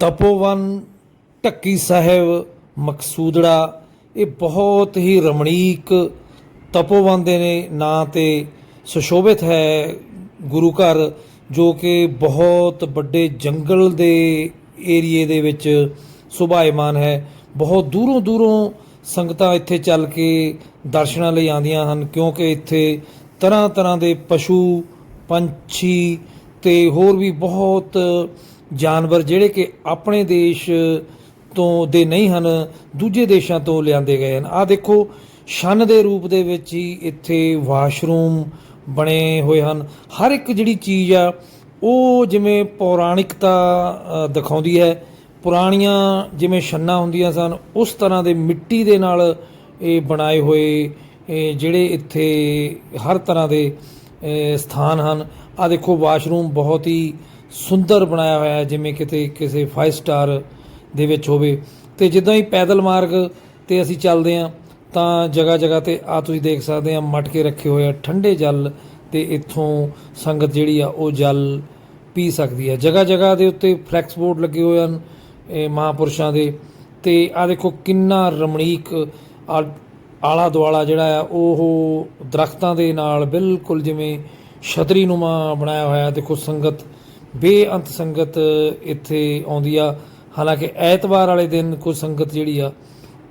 ਤਪੋਵਨ, ਢੱਕੀ ਸਾਹਿਬ, ਮਕਸੂਦੜਾ, ਇਹ ਬਹੁਤ ਹੀ ਰਮਣੀਕ ਤਪੋਵਨ ਦੇ ਨੇ ਨਾਂ ਤੇ ਸੁਸ਼ੋਭਿਤ ਹੈ ਗੁਰੂ ਘਰ, ਜੋ ਕਿ ਬਹੁਤ ਵੱਡੇ ਜੰਗਲ ਦੇ ਏਰੀਏ ਦੇ ਵਿੱਚ ਸੁਭਾਇਮਾਨ ਹੈ। ਬਹੁਤ ਦੂਰੋਂ ਦੂਰੋਂ ਸੰਗਤਾਂ ਇੱਥੇ ਚੱਲ ਕੇ ਦਰਸ਼ਨਾਂ ਲਈ ਆਉਂਦੀਆਂ ਹਨ, ਕਿਉਂਕਿ ਇੱਥੇ ਤਰ੍ਹਾਂ ਤਰ੍ਹਾਂ ਦੇ ਪਸ਼ੂ, ਪੰਛੀ ਤੇ ਹੋਰ ਵੀ ਬਹੁਤ ਜਾਨਵਰ ਜਿਹੜੇ ਕਿ ਆਪਣੇ ਦੇਸ਼ ਤੋਂ ਦੇ ਨਹੀਂ ਹਨ, ਦੂਜੇ ਦੇਸ਼ਾਂ ਤੋਂ ਲਿਆਂਦੇ ਗਏ ਹਨ। ਆ ਦੇਖੋ, ਛੰਨ ਦੇ ਰੂਪ ਦੇ ਵਿੱਚ ਹੀ ਇੱਥੇ ਵਾਸ਼ਰੂਮ ਬਣੇ ਹੋਏ ਹਨ। ਹਰ ਇੱਕ ਜਿਹੜੀ ਚੀਜ਼ ਆ, ਉਹ ਜਿਵੇਂ ਪੌਰਾਣਿਕਤਾ ਦਿਖਾਉਂਦੀ ਹੈ। ਪੁਰਾਣੀਆਂ ਜਿਵੇਂ ਛੰਨਾਂ ਹੁੰਦੀਆਂ ਸਨ, ਉਸ ਤਰ੍ਹਾਂ ਦੇ ਮਿੱਟੀ ਦੇ ਨਾਲ ਇਹ ਬਣਾਏ ਹੋਏ ਜਿਹੜੇ ਇੱਥੇ ਹਰ ਤਰ੍ਹਾਂ ਦੇ ਸਥਾਨ ਹਨ। ਆ ਦੇਖੋ, ਵਾਸ਼ਰੂਮ ਬਹੁਤ ਹੀ ਸੁੰਦਰ ਬਣਾਇਆ ਹੋਇਆ ਜਿਵੇਂ ਕਿਤੇ ਕਿਸੇ 5 ਸਟਾਰ ਦੇ ਵਿੱਚ ਹੋਵੇ। ਤੇ ਜਿੱਦਾਂ ਹੀ ਪੈਦਲ ਮਾਰਗ ਤੇ ਅਸੀਂ ਚੱਲਦੇ ਹਾਂ, ਤਾਂ ਜਗ੍ਹਾ ਜਗ੍ਹਾ ਤੇ ਆ ਤੁਸੀਂ ਦੇਖ ਸਕਦੇ ਆ ਮਟਕੇ ਰੱਖੇ ਹੋਏ ਆ ਠੰਡੇ ਜਲ ਤੇ ਇੱਥੋਂ ਸੰਗਤ ਜਿਹੜੀ ਆ, ਉਹ ਜਲ ਪੀ ਸਕਦੀ ਹੈ। ਜਗ੍ਹਾ ਜਗ੍ਹਾ ਦੇ ਉੱਤੇ ਫਲੈਕਸ ਬੋਰਡ ਲੱਗੇ ਹੋਏ ਹਨ, ਇਹ ਮਹਾਪੁਰਸ਼ਾਂ ਦੇ। ਤੇ ਆ ਦੇਖੋ ਕਿੰਨਾ ਰਮਣੀਕ ਆਲਾ ਦੁਆਲਾ ਜਿਹੜਾ ਆ, ਉਹ ਦਰਖਤਾਂ ਦੇ ਨਾਲ ਬਿਲਕੁਲ ਜਿਵੇਂ ਛਤਰੀ ਨੂਮਾ ਬਣਾਇਆ ਹੋਇਆ। ਦੇਖੋ ਸੰਗਤ ਬੇਅੰਤ ਸੰਗਤ ਇੱਥੇ ਆਉਂਦੀ ਆ। ਹਾਲਾਂਕਿ ਐਤਵਾਰ ਵਾਲੇ ਦਿਨ ਕੋਈ ਸੰਗਤ ਜਿਹੜੀ ਆ,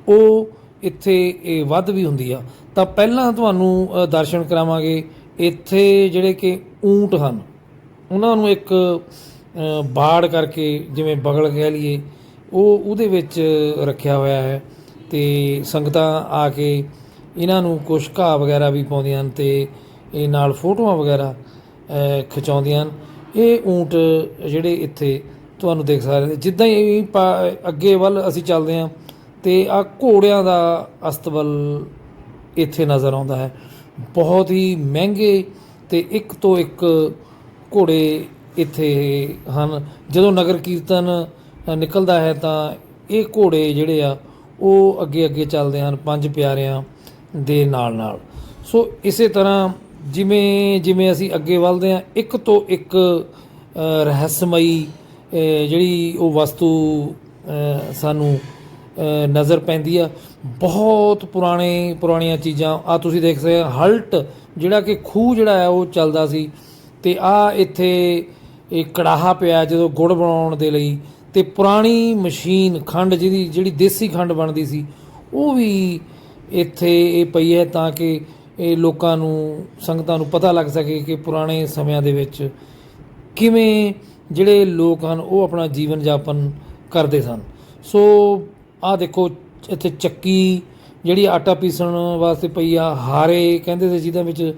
ਉਹ ਇੱਥੇ ਇਹ ਵੱਧ ਵੀ ਹੁੰਦੀ ਆ। ਤਾਂ ਪਹਿਲਾਂ ਤੁਹਾਨੂੰ ਦਰਸ਼ਨ ਕਰਾਵਾਂਗੇ। ਇੱਥੇ ਜਿਹੜੇ ਕਿ ਊਂਟ ਹਨ, ਉਹਨਾਂ ਨੂੰ ਇੱਕ ਬਾੜ ਕਰਕੇ ਜਿਵੇਂ ਬਗਲ ਕਹਿ ਲਈਏ, ਉਹ ਉਹਦੇ ਵਿੱਚ ਰੱਖਿਆ ਹੋਇਆ ਹੈ। ਤੇ ਸੰਗਤਾਂ ਆ ਕੇ ਇਹਨਾਂ ਨੂੰ ਕੁਛ ਘਾਹ ਵਗੈਰਾ ਵੀ ਪਾਉਂਦੀਆਂ ਹਨ ਤੇ ਇਹ ਨਾਲ ਫੋਟੋਆਂ ਵਗੈਰਾ ਖਿਚਾਉਂਦੀਆਂ ਹਨ। ਇਹ ਊਂਟ ਜਿਹੜੇ ਇੱਥੇ ਤੁਹਾਨੂੰ ਦੇਖ ਸਕਦੇ ਜਿੱਦਾਂ ਹੀ ਪਾ- ਅੱਗੇ ਵੱਲ ਅਸੀਂ ਚੱਲਦੇ ਹਾਂ ਤੇ ਆ ਘੋੜਿਆਂ ਦਾ ਅਸਤਬਲ ਇੱਥੇ ਨਜ਼ਰ ਆਉਂਦਾ ਹੈ। ਬਹੁਤ ਹੀ ਮਹਿੰਗੇ ਤੇ ਇੱਕ ਤੋਂ ਇੱਕ ਘੋੜੇ ਇੱਥੇ ਹਨ। ਜਦੋਂ ਨਗਰ ਕੀਰਤਨ ਨਿਕਲਦਾ ਹੈ ਤਾਂ ਇਹ ਘੋੜੇ ਜਿਹੜੇ ਆ, ਉਹ ਅੱਗੇ ਅੱਗੇ ਚੱਲਦੇ ਹਨ ਪੰਜ ਪਿਆਰਿਆਂ ਦੇ ਨਾਲ ਨਾਲ ਸੋ ਇਸੇ ਤਰ੍ਹਾਂ ਜਿਵੇਂ ਜਿਵੇਂ ਅਸੀਂ ਅੱਗੇ ਵੱਧਦੇ ਹਾਂ, ਇੱਕ ਤੋਂ ਇੱਕ ਰਹੱਸਮਈ ਜਿਹੜੀ ਉਹ ਵਸਤੂ ਸਾਨੂੰ ਨਜ਼ਰ ਪੈਂਦੀ ਆ। ਬਹੁਤ ਪੁਰਾਣੇ, ਪੁਰਾਣੀਆਂ ਚੀਜ਼ਾਂ, ਆ ਤੁਸੀਂ ਦੇਖ ਸਕਦੇ ਹੋ ਹਲਟ, ਜਿਹੜਾ ਕਿ ਖੂਹ ਜਿਹੜਾ ਆ, ਉਹ ਚੱਲਦਾ ਸੀ। ਤੇ ਆ ਇੱਥੇ, ਇਹ ਕੜਾਹਾ ਪਿਆ ਜਦੋਂ ਗੁੜ ਬਣਾਉਣ ਦੇ ਲਈ, ਤੇ ਪੁਰਾਣੀ ਮਸ਼ੀਨ, ਖੰਡ ਜਿਹਦੀ, ਜਿਹੜੀ ਦੇਸੀ ਖੰਡ ਬਣਦੀ ਸੀ, ਉਹ ਵੀ ਇੱਥੇ ਇਹ ਪਈ ਹੈ ਤਾਂ ਕਿ ਇਹ ਲੋਕਾਂ ਨੂੰ, ਸੰਗਤਾਂ ਨੂੰ ਪਤਾ ਲੱਗ ਸਕੇ ਕਿ ਪੁਰਾਣੇ ਸਮਿਆਂ ਦੇ ਵਿੱਚ ਕਿਵੇਂ ਜਿਹੜੇ ਲੋਕ ਹਨ, ਉਹ ਆਪਣਾ ਜੀਵਨ ਜਾਪਨ ਕਰਦੇ ਸਨ। ਸੋ ਆ ਦੇਖੋ, ਇੱਥੇ ਚੱਕੀ ਜਿਹੜੀ ਆਟਾ ਪੀਸਣ ਵਾਸਤੇ ਪਈ ਆ, ਹਾਰੇ ਕਹਿੰਦੇ ਸੀ ਜਿਹਦੇ ਵਿੱਚ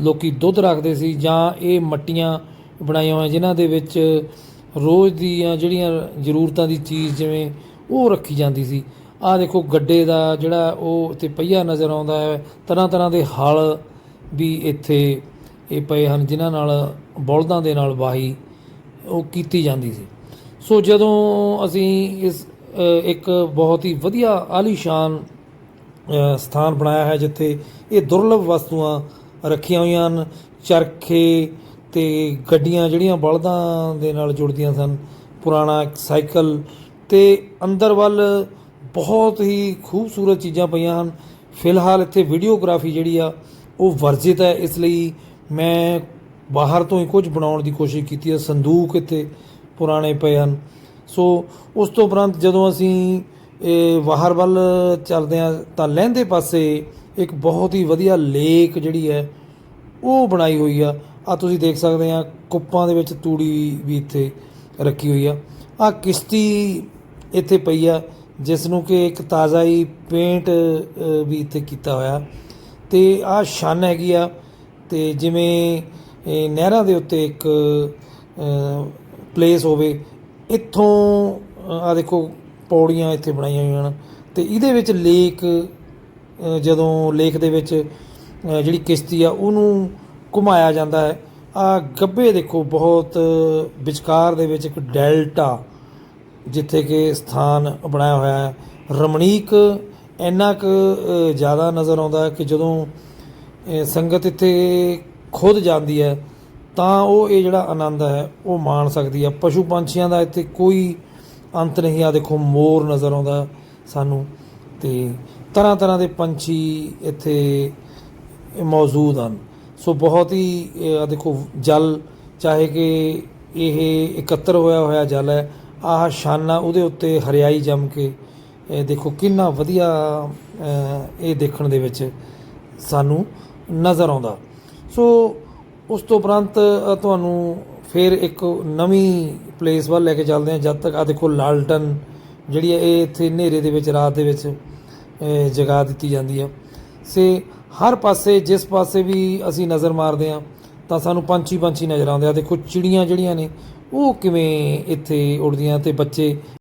ਲੋਕੀ ਦੁੱਧ ਰੱਖਦੇ ਸੀ ਜਾਂ ਇਹ ਮੱਟੀਆਂ ਬਣਾਈਆਂ ਹੋਈਆਂ, ਜਿਨ੍ਹਾਂ ਦੇ ਵਿੱਚ ਰੋਜ਼ ਦੀਆਂ ਜਿਹੜੀਆਂ ਜ਼ਰੂਰਤਾਂ ਦੀ ਚੀਜ਼ ਜਿਵੇਂ ਉਹ ਰੱਖੀ ਜਾਂਦੀ ਸੀ। ਆਹ ਦੇਖੋ ਗੱਡੇ ਦਾ ਜਿਹੜਾ ਉਹ ਇੱਥੇ ਪਹੀਆ ਨਜ਼ਰ ਆਉਂਦਾ ਹੈ, ਤਰ੍ਹਾਂ ਤਰ੍ਹਾਂ ਦੇ ਹਲ ਵੀ ਇੱਥੇ ਇਹ ਪਏ ਹਨ, ਜਿਨ੍ਹਾਂ ਨਾਲ ਬਲਦਾਂ ਦੇ ਨਾਲ ਵਾਹੀ ਉਹ ਕੀਤੀ ਜਾਂਦੀ ਸੀ। ਸੋ ਜਦੋਂ ਅਸੀਂ ਇਸ ਇੱਕ ਬਹੁਤ ਹੀ ਵਧੀਆ ਆਲੀਸ਼ਾਨ ਸਥਾਨ ਬਣਾਇਆ ਹੈ, ਜਿੱਥੇ ਇਹ ਦੁਰਲਭ ਵਸਤੂਆਂ ਰੱਖੀਆਂ ਹੋਈਆਂ ਹਨ, ਚਰਖੇ ਤੇ ਗੱਡੀਆਂ ਜਿਹੜੀਆਂ ਬਲਦਾਂ ਦੇ ਨਾਲ ਜੁੜਦੀਆਂ ਸਨ, ਪੁਰਾਣਾ ਇੱਕ ਸਾਈਕਲ ਤੇ ਅੰਦਰ ਵੱਲ ਬਹੁਤ ਹੀ ਖੂਬਸੂਰਤ ਚੀਜ਼ਾਂ ਪਈਆਂ ਹਨ। ਫਿਲਹਾਲ ਇੱਥੇ ਵੀਡੀਓਗ੍ਰਾਫੀ ਜਿਹੜੀ ਆ, ਉਹ ਵਰਜਿਤ ਹੈ। ਇਸ ਲਈ ਮੈਂ ਬਾਹਰ ਤੋਂ ਹੀ ਕੁਝ ਬਣਾਉਣ ਦੀ ਕੋਸ਼ਿਸ਼ ਕੀਤੀ ਹੈ ਸੰਦੂਕ ਇੱਥੇ ਪੁਰਾਣੇ ਪਏ ਹਨ। ਸੋ ਉਸ ਤੋਂ ਉਪਰੰਤ ਜਦੋਂ ਅਸੀਂ ਇਹ ਬਾਹਰ ਵੱਲ ਚੱਲਦੇ ਹਾਂ, ਤਾਂ ਲਹਿੰਦੇ ਪਾਸੇ ਇੱਕ ਬਹੁਤ ਹੀ ਵਧੀਆ ਲੇਕ ਜਿਹੜੀ ਹੈ, ਉਹ ਬਣਾਈ ਹੋਈ ਆ। ਆ ਤੁਸੀਂ ਦੇਖ ਸਕਦੇ ਆ ਕੁੱਪਾਂ ਦੇ ਵਿੱਚ ਤੂੜੀ ਵੀ ਇੱਥੇ ਰੱਖੀ ਹੋਈ ਆ। ਆ ਕਿਸ਼ਤੀ ਇੱਥੇ ਪਈ ਆ। ਜਿਸ ਨੂੰ ਕਿ ਇੱਕ ਤਾਜ਼ਾ ਹੀ ਪੇਂਟ ਵੀ ਇੱਥੇ ਕੀਤਾ ਹੋਇਆ। ਤੇ ਆਹ ਛੰਨ ਹੈਗੀ ਆ, ਤੇ ਜਿਵੇਂ ਨਹਿਰਾਂ ਦੇ ਉੱਤੇ ਇੱਕ ਪਲੇਸ ਹੋਵੇ, ਇੱਥੋਂ ਆ ਦੇਖੋ, ਪੌੜੀਆਂ ਇੱਥੇ ਬਣਾਈਆਂ ਹੋਈਆਂ ਹਨ। ਤੇ ਇਹਦੇ ਵਿੱਚ ਲੇਕ ਜਦੋਂ ਲੇਕ ਦੇ ਵਿੱਚ ਜਿਹੜੀ ਕਿਸ਼ਤੀ ਆ, ਉਹਨੂੰ ਘੁਮਾਇਆ ਜਾਂਦਾ ਹੈ। ਆ ਗੱਬੇ ਦੇਖੋ, ਬਹੁਤ ਵਿਚਕਾਰ ਦੇ ਵਿੱਚ ਇੱਕ ਡੈਲਟਾ ਜਿੱਥੇ ਕਿ ਸਥਾਨ ਬਣਾਇਆ ਹੋਇਆ ਹੈ। ਰਮਣੀਕ ਇੰਨਾ ਕੁ ਜ਼ਿਆਦਾ ਨਜ਼ਰ ਆਉਂਦਾ ਕਿ ਜਦੋਂ ਸੰਗਤ ਇੱਥੇ ਖੁਦ ਜਾਂਦੀ ਹੈ, ਤਾਂ ਉਹ ਇਹ ਜਿਹੜਾ ਆਨੰਦ ਹੈ, ਉਹ ਮਾਣ ਸਕਦੀ ਹੈ। ਪਸ਼ੂ ਪੰਛੀਆਂ ਦਾ ਇੱਥੇ ਕੋਈ ਅੰਤ ਨਹੀਂ ਆ। ਦੇਖੋ, ਮੋਰ ਨਜ਼ਰ ਆਉਂਦਾ ਸਾਨੂੰ। ਤੇ ਤਰ੍ਹਾਂ ਤਰ੍ਹਾਂ ਦੇ ਪੰਛੀ ਇੱਥੇ ਮੌਜੂਦ ਹਨ। ਸੋ ਬਹੁਤ ਹੀ ਆ ਦੇਖੋ, ਜਲ, ਚਾਹੇ ਕਿ ਇਹ ਇਕੱਤਰ ਹੋਇਆ ਹੋਇਆ ਜਲ ਹੈ ਆਹ ਸ਼ਾਨਾ ਉਹਦੇ ਉੱਤੇ ਹਰਿਆਈ ਜੰਮ ਕੇ, ਇਹ ਦੇਖੋ ਕਿੰਨਾ ਵਧੀਆ ਇਹ ਦੇਖਣ ਦੇ ਵਿੱਚ ਸਾਨੂੰ ਨਜ਼ਰ ਆਉਂਦਾ। ਸੋ ਉਸ ਤੋਂ ਉਪਰੰਤ ਤੁਹਾਨੂੰ ਫਿਰ ਇੱਕ ਨਵੀਂ ਪਲੇਸ ਵੱਲ ਲੈ ਕੇ ਚੱਲਦੇ ਹਾਂ, ਜਦ ਤੱਕ ਆ ਦੇਖੋ ਲਾਲਟਨ ਜਿਹੜੀ ਹੈ, ਇਹ ਇੱਥੇ ਹਨੇਰੇ ਦੇ ਵਿੱਚ, ਰਾਤ ਦੇ ਵਿੱਚ ਜਗਾ ਦਿੱਤੀ ਜਾਂਦੀ ਹੈ। ਸੇ ਹਰ ਪਾਸੇ, ਜਿਸ ਪਾਸੇ ਵੀ ਅਸੀਂ ਨਜ਼ਰ ਮਾਰਦੇ ਹਾਂ, ਤਾਂ ਸਾਨੂੰ ਪੰਛੀ ਪੰਛੀ ਨਜ਼ਰ ਆਉਂਦੇ ਆ। ਦੇਖੋ ਚਿੜੀਆਂ ਜਿਹੜੀਆਂ ਨੇ ਉਹ ਕਿਵੇਂ ਇੱਥੇ ਉੱਡਦੀਆਂ ਅਤੇ ਬੱਚੇ